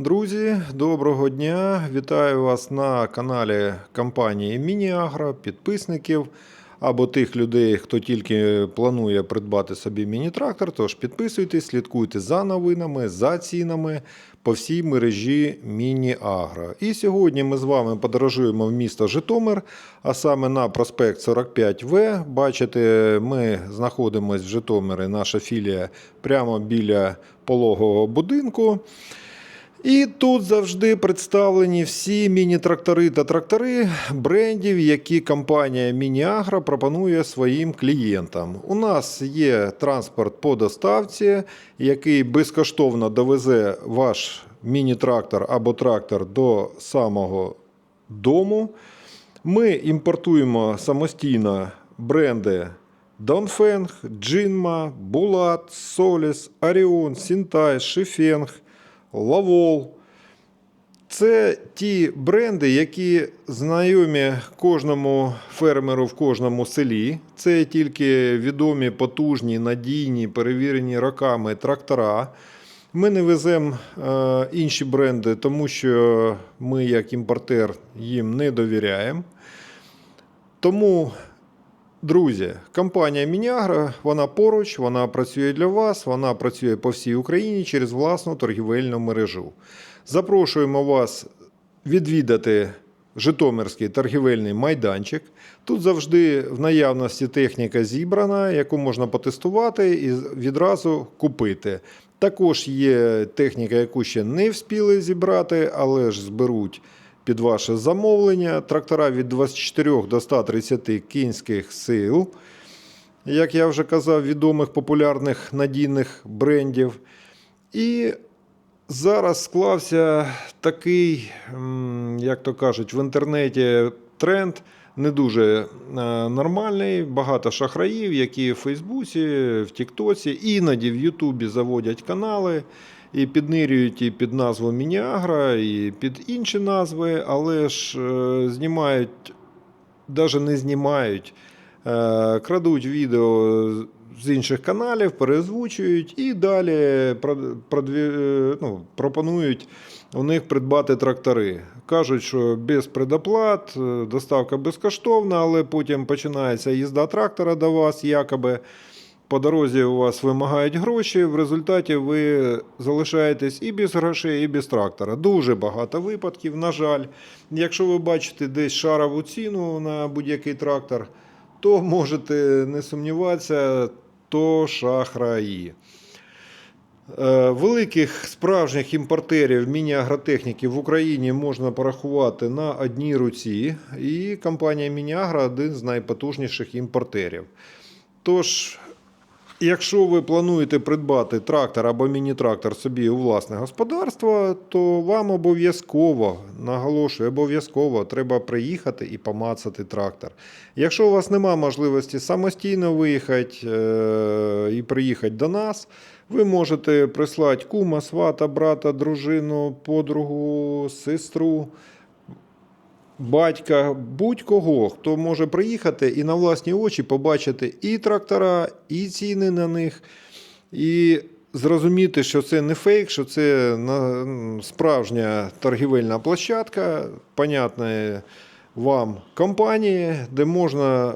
Друзі, доброго дня! Вітаю вас на каналі компанії Мініагро, підписників або тих людей, хто тільки планує придбати собі міні-трактор. Тож підписуйтесь, слідкуйте за новинами, за цінами по всій мережі Міні-Агро. І сьогодні ми з вами подорожуємо в місто Житомир, а саме на проспект 45В. Бачите, ми знаходимося в Житомирі, наша філія прямо біля пологового будинку. І тут завжди представлені всі міні-трактори та трактори брендів, які компанія Мініагро пропонує своїм клієнтам. У нас є транспорт по доставці, який безкоштовно довезе ваш міні-трактор або трактор до самого дому. Ми імпортуємо самостійно бренди Dongfeng, Jinma, Bulat, Solis, Orion, Sintai, Shifeng, Lavol. Це ті бренди, які знайомі кожному фермеру в кожному селі. Це тільки відомі, потужні, надійні, перевірені роками трактора. Ми не веземо е, інші бренди, тому що ми, як імпортер, їм не довіряємо. Тому, друзі, компанія Мініагро, вона поруч, вона працює для вас, вона працює по всій Україні через власну торгівельну мережу. Запрошуємо вас відвідати Житомирський торгівельний майданчик. Тут завжди в наявності техніка зібрана, яку можна потестувати і відразу купити. Також є техніка, яку ще не вспіли зібрати, але ж зберуть під ваше замовлення. Трактора від 24 до 130 кінських сил, як я вже казав, відомих популярних надійних брендів. І зараз склався такий, як то кажуть, в інтернеті тренд. Не дуже е, нормальний, багато шахраїв, які в Фейсбуці, в Тіктоці, іноді в Ютубі заводять канали і піднирюють і під назву Мініагра, і під інші назви, але ж е, знімають, навіть не знімають, е, крадуть відео з інших каналів, перезвучують і далі продві- е, ну, пропонують у них придбати трактори. Кажуть, що без предоплат, доставка безкоштовна, але потім починається їзда трактора до вас, якоби по дорозі у вас вимагають гроші. В результаті ви залишаєтесь і без грошей, і без трактора. Дуже багато випадків, на жаль. Якщо ви бачите десь шарову ціну на будь-який трактор, то можете не сумніватися, то шахраї. Е, Великих справжніх імпортерів міні-агротехніки в Україні можна порахувати на одній руці, і компанія Мініагро один з найпотужніших імпортерів. Тож, якщо ви плануєте придбати трактор або міні-трактор собі у власне господарство, то вам обов'язково, наголошую, обов'язково треба приїхати і помацати трактор. Якщо у вас немає можливості самостійно виїхати е- і приїхати до нас, ви можете прислати кума, свата, брата, дружину, подругу, сестру, батька, будь-кого, хто може приїхати і на власні очі побачити і трактора, і ціни на них, і зрозуміти, що це не фейк, що це справжня торгівельна площадка, понятна вам компанії, де можна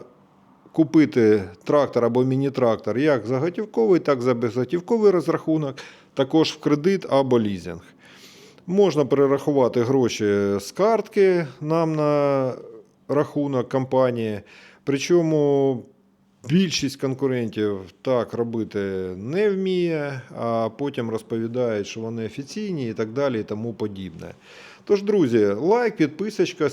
купити трактор або міні-трактор як за готівковий, так і за безготівковий розрахунок, також в кредит або лізинг. Можна перерахувати гроші з картки нам на рахунок компанії. Причому більшість конкурентів так робити не вміє, а потім розповідають, що вони офіційні і так далі, і тому подібне. Тож, друзі, лайк, підписочка,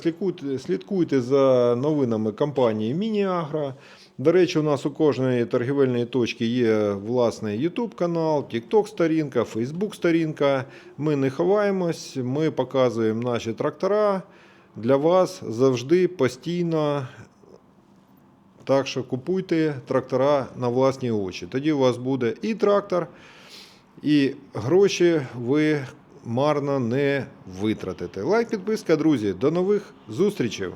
слідкуйте, за новинами компанії Мініагро. До речі, у нас у кожної торгівельної точки є власний YouTube канал, TikTok сторінка, Facebook сторінка. Ми не ховаємось, ми показуємо наші трактора для вас завжди постійно. Так що купуйте трактора на власні очі. Тоді у вас буде і трактор, і гроші ви марно не витратите. Лайк, підписка, друзі. До нових зустрічей!